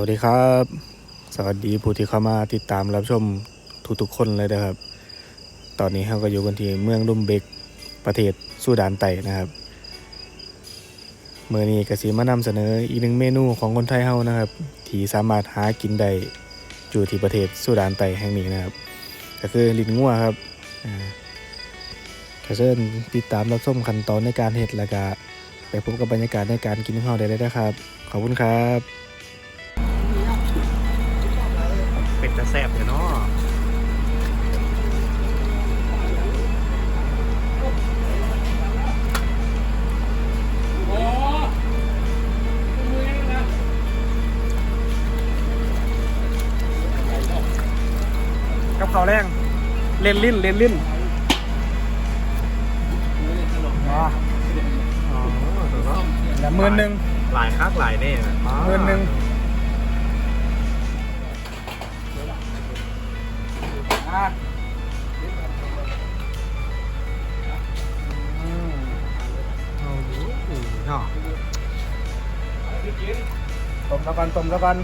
วัสดีครับ สวัสดีผู้ที่เข้ามาติดตามรับชมทุกๆคนเลยนะครับ ตอนนี้เราก็อยู่กันที่เมืองลุมเบกประเทศสุดานไตนะครับเมื่อนี้กสิมานำเสนออีกหนึ่งเมนูของคนไทยเฮานะครับที่สามารถหากินได้อยู่ที่ประเทศสุดานไตแห่งนี้นะครับ ก็คือลิ้นงัวครับอ่าก็เชิญติดตามรับชมขั้นตอนในการเฮ็ดแล้วก็ไปพบกับบรรยากาศในการกินของเราได้เลยนะครับ ขอบคุณครับ ดจะแซ่บเลยเนาะกับเขาวแรงเล่นลิ้นเล่นลิ้นอ๋อแล้วหมื่นหนึ่งหลายคักหลายแน่นะหมื่นหนึ่ง มแล้วกันต้มแล้วกัน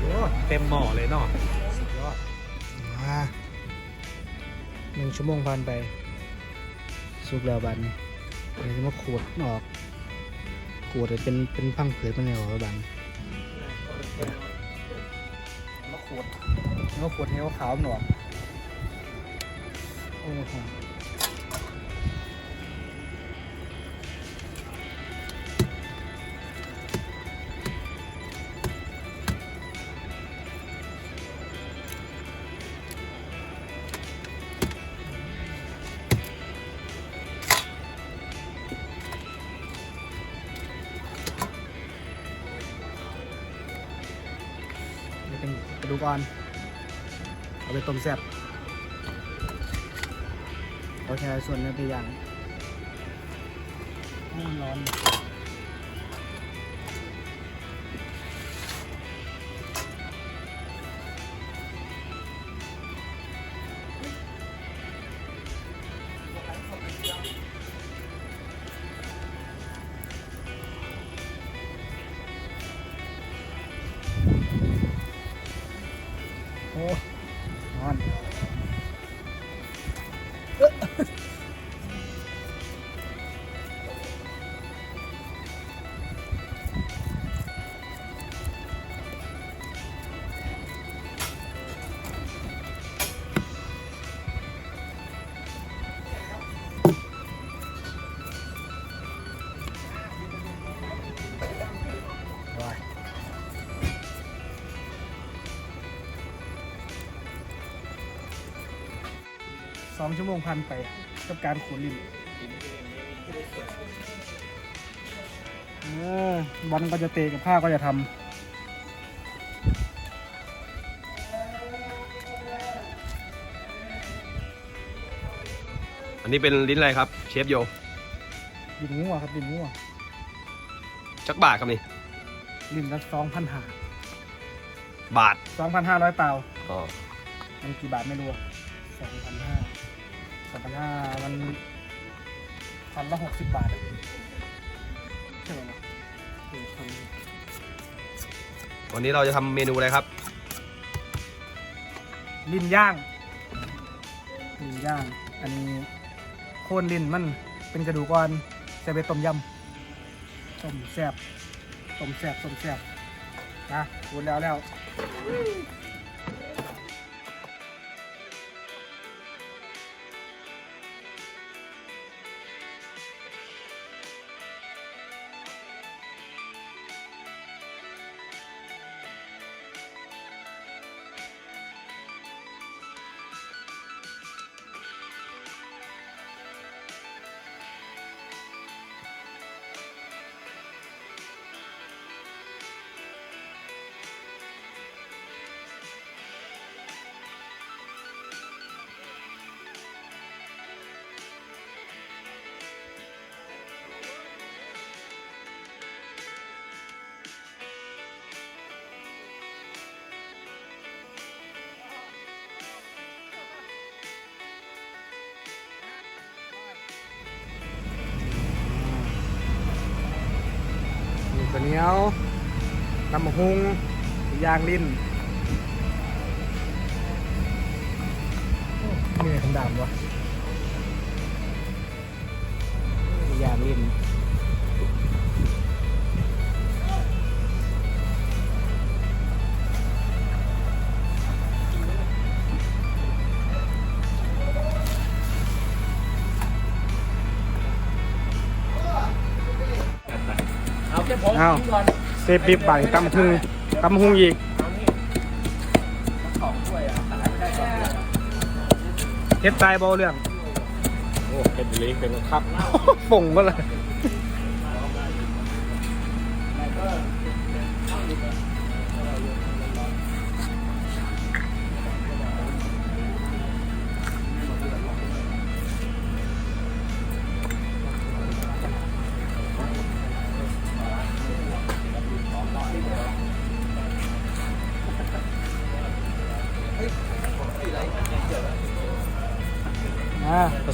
โอ้เต็มหม้อเลยเนาะอ่าหนึ่งชั่วโมงผ่านไป สุกแล้วบันนี้เดี๋ยวจะมาขูดออก ขูดให้เป็นเป็นพังเผือกเป็นไงวะบันมาขูดมาขูดให้ขาวๆหนออกโอ้โหนี่เป็นกระดูกอ่อน เอาไปต้มแซ่บ เอาแค่ส่วนเนื้อย่างมันร้อนโอ้ สองชั่วโมงพันไปกับการขูดลิ้นเออบอลก็จะเตะกับผ้าก็จะทอันนี้เป็นลิ้นอะไรครับ เชฟโยำลิ้นงัวครับลิ้นงัวจักบาทครับนี่ลิ้นละสองพันห้าบาทสองพันห้าร้อยเปล่าอ๋อมันกี่บาทไม่รู้สองพันห้าสอง พันห้ามันพันละหกสิบบาทอะใช่ไหมวะเออพันวันนี้เราจะทำเมนูอะไรครับ ลิ้นย่าง ลิ้นย่าง อันนี้โคนลิ้นมันเป็นกระดูกอ่อนใส่ไปต้มยำต้มแซ่บต้มแซ่บต้มแซ่บนะพูดแล้วแล้ว เหนียวน้ำมะฮุงยางลิ้นนี่คำดำวะยางลิ้น เอาแค่ผมอ้าวกินก่อนเซฟดิบบ่ายตำหุงตำหุงอีกสองถ้วยอะขายไม่ได้สองถ้วยเฮ็ดตายเบาเรื่องโอ้เป็นเล็กเป็นครับป่งก็เลย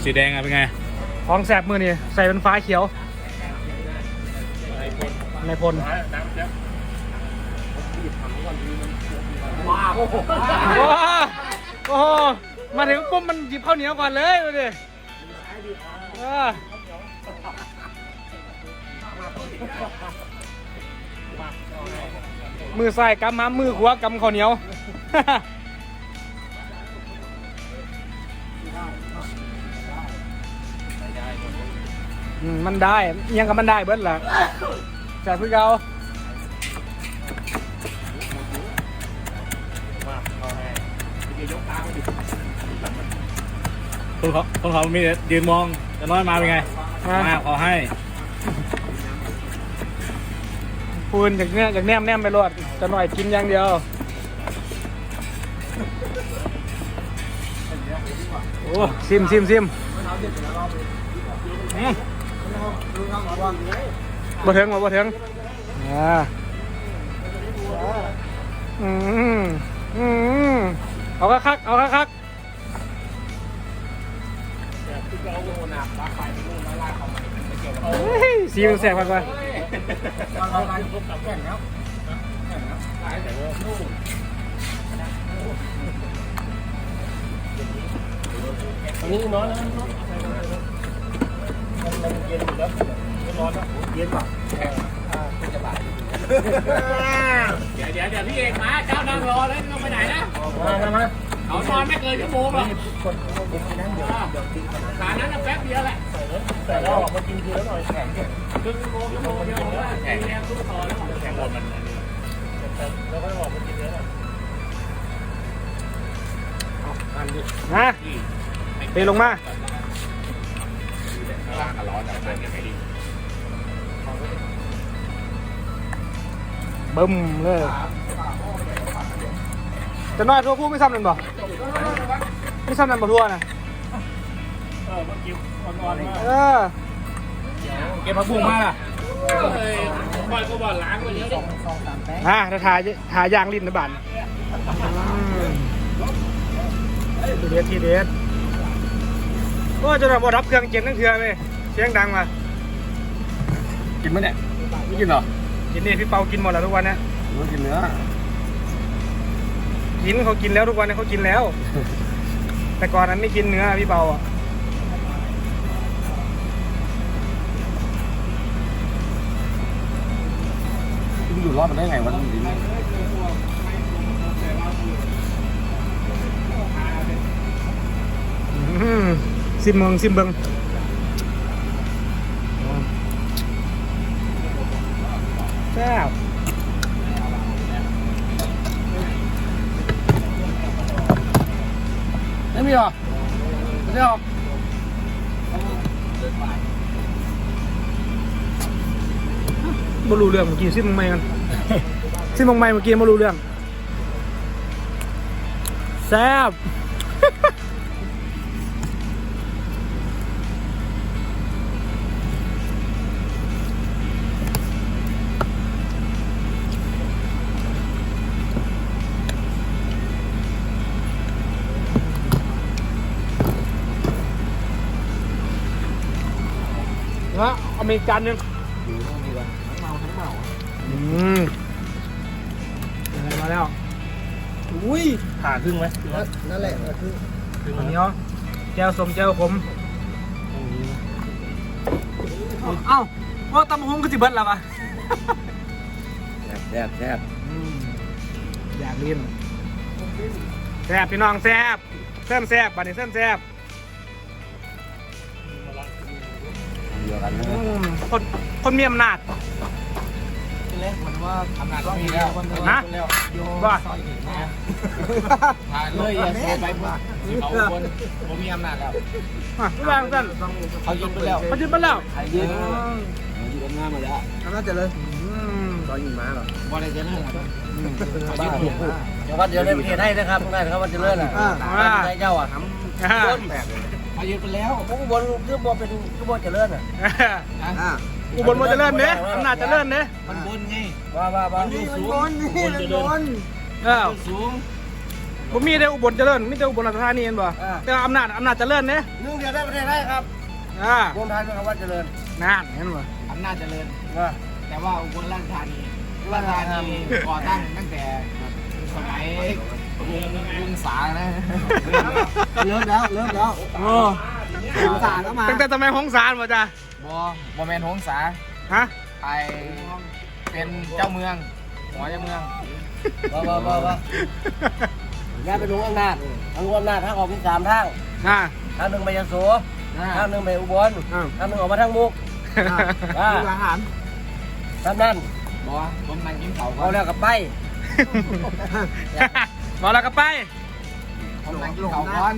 สีแดงอะเป็นไงของแสบมือนี่ใส่เป็นฟ้าเขียวในพลว้าวโอ้โหโอ้โหมาถึงปุ๊บมันหยิบข้าวเหนียวก่อนเลยดูดิเออมือซ้ายกำมามือขวากำข้าวเหนียว อืมมันได้ยังกับมันได้เบิดล่ะจากพี่เกาคนเขาคนเขามีแต่ยืนมองจะน้อยมาเป็นไงมาขอให้ปูนจากเนี้ยจากแนมแนมไปรวดจะหน่อยกินอย่างเดียว โอ้ซิมซิมซิมอืม บ่เถิงบ่บ่เถิงอ่าอืมอืมเอาคักคักเอาคักคักเฮ้ยสีมันแสบกันไป นี่น้อยนะมันเย็นอยู่แล้วไม่ร้อนแล้วเย็นป่ะเดี๋ยวเดี๋ยวเดี๋ยวพี่เอกมาเจ้านั่งรอแล้วไม่ต้องไปไหนนะมามเขานอนไม่เกินชั่วโมงหรอกขานั้นน่ะแป๊บเดียวแหละแต่เราออกมากินทีแล้วหน่อยแข็งครึ่งชั่วโมงชั่วโมงเดียวแข็งแรงทุกตอนแล้วแข็งบนมันแล้วก็ออกมากินเยอะนะเทลงมาล่างก็ร้อนแต่มันยังไม่ดีบึ้มเลย จะน้อยทั่วผู้ไม่ซ้ำนั่นบ่ไม่ซ้ำนั่นบ่ทั่วนะเออเมื่อกี้นอนๆมาเออเก็บผักบุ้งมาล่ะเฮ้ยบอลก็บอลล้างไปเยอะดิฮะถ้าทาทายางลิ้นนะบันอืม ทีเด็ดทีเด็ดโอ้เจะนำบ่รับเครื่องเจ็บทั้งเทือเลยเสียงดังมากินไหมเนี่ยไม่กินหรอกินนี่พี่เปากินหมดแล้วทุกวันเนี้ยไม่กินเนื้อกินเขากินแล้วทุกวันนี้เขากินแล้ว แต่ก่อนนั้นไม่กินเนื้อพี่เปาอะกินอยู่รอดมันได้ไงวะ จริงอืมซิมเบิงซิมเบิงแซ่บไม่มีหรอไม่ได้หรอบ่รู้เรื่องเมื่อกี้ซิมเบิงไม่กันซิมเบิงไม่เมื่อกี้บ่รู้เรื่องแซ่บ นะอเมริกันหนึงทั้งเมาทั้งเมาอืมอะไรมาแล้ว อุ้ยผ่าครึ่งไหมนั่นแหละคือครึ่งอันนี้นี้แก้วสมแก้วขมเอ้าว่าตำหงก็จิเบิดแล้วปะแซ่บแซ่บอยากเรียนแซ่บพี่น้องแซ่บเส้นแซ่บบัดนี้เส้นแซ่บ อืมคนคนมีอำนาจ เล็กมันว่าอำนาจก็มีแล้วฮะ ว่าผ่านเลยอย่าเสียไปมาเขาคนผมมีอำนาจแล้วอะทุกอย่างสั้นเขายึดไปแล้วเขายึดมาแล้วใครยึดยึดอำนาจมาแล้วอำนาจเจริญอืมตอนยิงมาหรอว่าได้เจริญครับเขายึดถูกเดี๋ยววันเดียวในประเทศให้นะครับได้นะครับวันเจริญอะได้เจ้าอะทำอ่า เขายึดไปแล้วผมบนคือบนเป็นคือบนเจริญอะอุบลมันจะเลื่อนเด้อำนาจจะเลื่อนเด้อมันบนไงว่าว่าว่านี่มันบนนี่มันบนเออสูงผมมีแต่อุบลเจริญมีแต่อุบลราชธานีเห็นบ่อ่าแต่ว่าอำนาจอำนาจเจริญเด้อหนึ่งเดียวได้ประเทศได้ครับอ่ารวมไทยนะครับว่าเจริญนั่นเห็นบ่อำนาจเจริญแต่ว่าอุบลราชธานีราชธานีก่อตั้งตั้งแต่สมัย ลุงลุงสานะเริ่มแล้วเริ่มแล้วโอ้ลุงสาแล้วมาตั้งแต่สมัยของศาลบ่จ้ะบอบอแมนหงสาฮะไปเป็นเจ้าเมืองหัวเจ้าเมืองบ้าบ้าบ้าบ้าย่าไปลุงอำนาจลุงอำนาจทางออกมีสามทางอ่าทางหนึ่งไปยโสทางหนึ่งไปอุบลทางหนึ่งออกมาทางมุกอ่าอาหารทำนั่นบอกว่าผมนั่งกินเขาเขาแล้วกับไป มาแล้วก็ไป ผมนั่งกินเขาก่อน